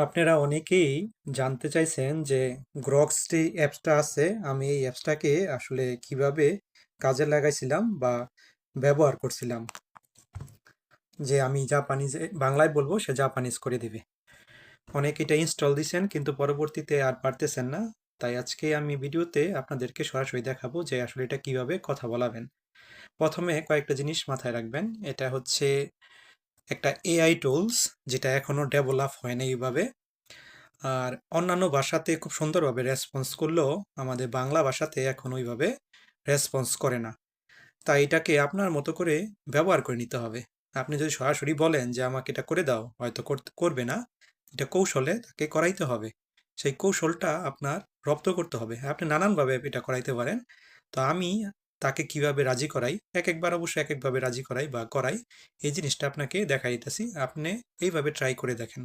আপনারা অনেকেই জানতে চাইছেন যে গ্রক্স যে অ্যাপসটা আছে, আমি এই অ্যাপসটাকে আসলে কীভাবে কাজে লাগাইছিলাম বা ব্যবহার করছিলাম। যে আমি জাপানিজ, বাংলায় বলব, সে জাপানিজ করে দিবে। অনেক এটা ইনস্টল দিছেন, কিন্তু পরবর্তীতে আর পারতেছেন না। তাই আজকে আমি ভিডিওতে আপনাদেরকে সরাসরি দেখাবো যে আসলে এটা কীভাবে কথা বলাবেন। প্রথমে কয়েকটা জিনিস মাথায় রাখবেন। এটা হচ্ছে একটা এআই টুলস যেটা এখনও ডেভেলপ হয়নি এইভাবে। আর অন্যান্য ভাষাতে খুব সুন্দরভাবে রেসপন্স করলেও আমাদের বাংলা ভাষাতে এখন ওইভাবে রেসপন্স করে না। তাই এটাকে আপনার মতো করে ব্যবহার করে নিতে হবে। আপনি যদি সরাসরি বলেন যে, আমাকে এটা করে দাও হয়তো করবে না। এটা কৌশলে তাকে করাইতে হবে। সেই কৌশলটা আপনার রপ্ত করতে হবে। আপনি নানানভাবে এটা করাইতে পারেন। তো আমি তাকে কীভাবে রাজি করাই? এক একবার অবশ্য এক একভাবে রাজি করাই বা করাই। এই জিনিসটা আপনাকে দেখা দিতেছি। আপনি এইভাবে ট্রাই করে দেখেন।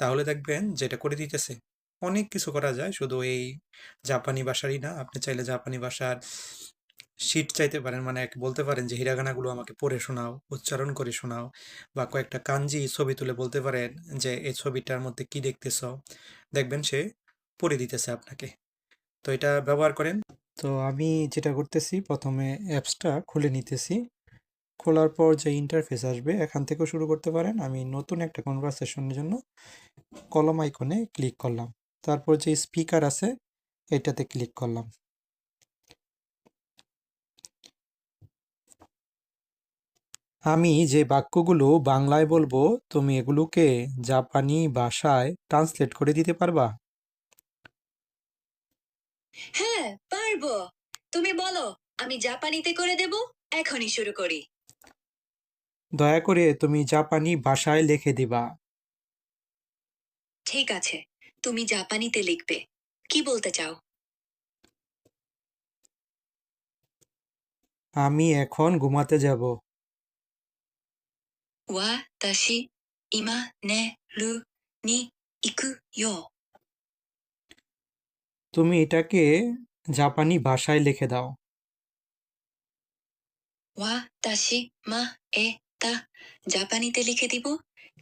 তাহলে দেখবেন যেটা করে দিতেছে, অনেক কিছু করা যায়। শুধু এই জাপানি ভাষারই না, আপনি চাইলে জাপানি ভাষার শিট চাইতে পারেন। মানে এক বলতে পারেন যে, হিরাগানাগুলো আমাকে পড়ে শোনাও, উচ্চারণ করে শোনাও। বা কয়েকটা কাঞ্জি ছবি তুলে বলতে পারেন যে, এই ছবিটার মধ্যে কি দেখতেছ? দেখবেন সে পড়ে দিতেছে আপনাকে। তো এটা ব্যবহার করেন। তো আমি যেটা করতেছি, প্রথমে অ্যাপসটা খুলে নিতেছি। খোলার পর যে ইন্টারফেস আসবে, এখান থেকেও শুরু করতে পারেন। আমি নতুন একটা কনভারসেশনের জন্য কলম আইকনে ক্লিক করলাম। তারপর যে স্পিকার আছে, এটাতে ক্লিক করলাম। আমি যে বাক্যগুলো বাংলায় বলব, তুমি এগুলোকে জাপানি ভাষায় ট্রান্সলেট করে দিতে পারবা? হ্যাঁ করব। তুমি বলো আমি জাপানিতে করে দেব এখনই শুরু করি। দয়া করে তুমি জাপানি ভাষায় লিখে দিবা। ঠিক আছে তুমি জাপানিতে লিখবে। কি বলতে চাও? আমি এখন ঘুমাতে যাব। ওয়া তাশি ইমা নে রু নি ইকু ইয়ো তুমি এটাকে জাপানি ভাষায় লিখে দাও 私まえたজাপানিতে লিখে দিব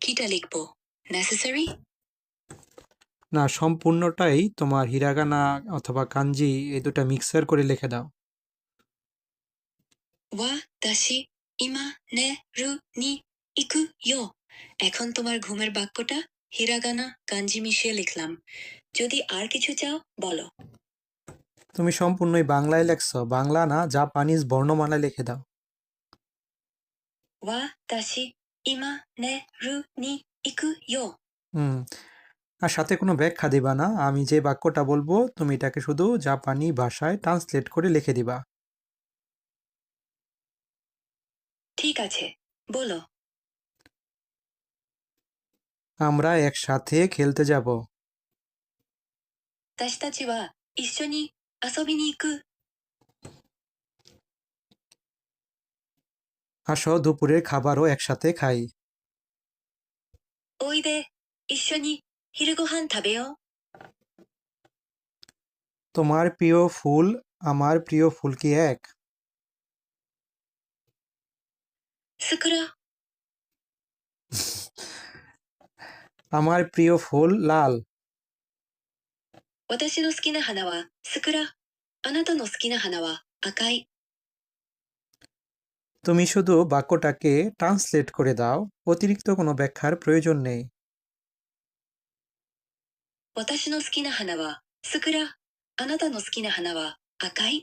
কিটা লিখবো নেসেসারি না সম্পূর্ণটাই তোমার হিরাগানা অথবা কাঞ্জি এই দুটা মিক্সার করে লিখে দাও 私今寝るに行くよ এখন তোমার ঘুমের বাক্যটা হিরাগানা কাঞ্জি মিশিয়ে লিখলাম যদি আর কিছু চাও বলো তুমি সম্পূর্ণই বাংলায় লেখছো বাংলা না জাপানিজ বর্ণমালায় লিখে দাও 私今寝るに行くよ হুম আর সাথে কোনো ব্যাখ্যা দিবা না আমি যে বাক্যটা বলবো তুমি এটাকে শুধু জাপানি ভাষায় ট্রান্সলেট করে লিখে দিবা ঠিক আছে বলো আমরা একসাথে খেলতে যাব 私たちは一緒に 遊びに行く আসো দুপুরের খাবারও একসাথে খাই おいで一緒に昼ご飯食べよう তোমার প্রিয় ফুল আমার প্রিয় ফুল কি এক 桜 আমার প্রিয় ফুল লাল 私の好きな花は桜あなたの好きな花は赤い তুমি শুধু বাক্যটাকে ট্রান্সলেট করে দাও অতিরিক্ত কোনো ব্যাখ্যার প্রয়োজন নেই 私の好きな花は桜あなたの好きな花は赤い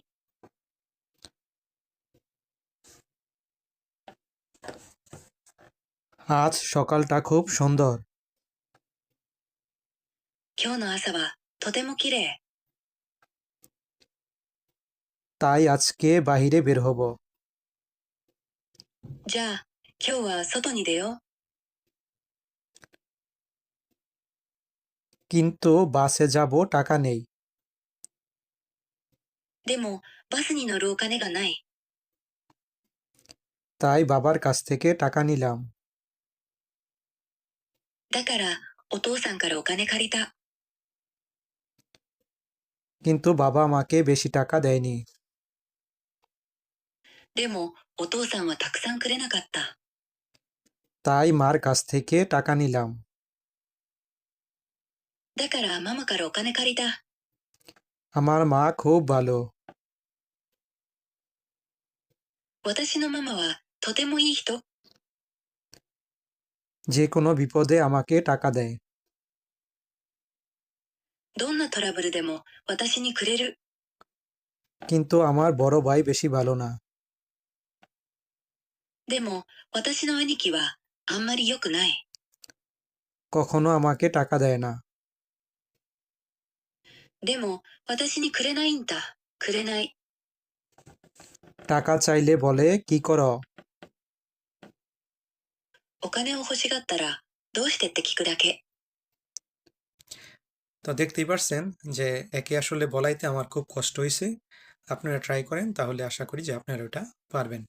আজ সকালটা খুব সুন্দর 今日の朝は とても綺麗 তাই আজকে বাহিরে বের হব じゃあ今日は外に出よう কিন্তু বাসে যাব টাকা নেই でもバスに乗るお金がない তাই বাবার কাছ থেকে টাকা নিলাম だからお父さんからお金借りた কিন্তু বাবা আমাকে বেশি টাকা দেয়নি でもお父さんはたくさんくれなかった তাই মার কাছ থেকে টাকা নিলাম だからママからお金借りた。 আমার মা খুব ভালো 私のママはとてもいい人。 যে কোনো বিপদে আমাকে টাকা দেয় どんなトラブルでも私にくれる。 কিন্তু আমার বড় ভাই বেশি ভালো না でも私の兄貴はあんまり良くない。 কখনো আমাকে টাকা দেয় না でも私にくれないんだ。くれない。 টাকা চাইলে বলে কি করো お金を欲しがったらどうしてって聞くだけ。 তো দেখতেই পারছেন যে একে আসলে বলাইতে আমার খুব কষ্ট হয়েছে আপনারা ট্রাই করেন, তাহলে আশা করি যে আপনারা ওটা পারবেন।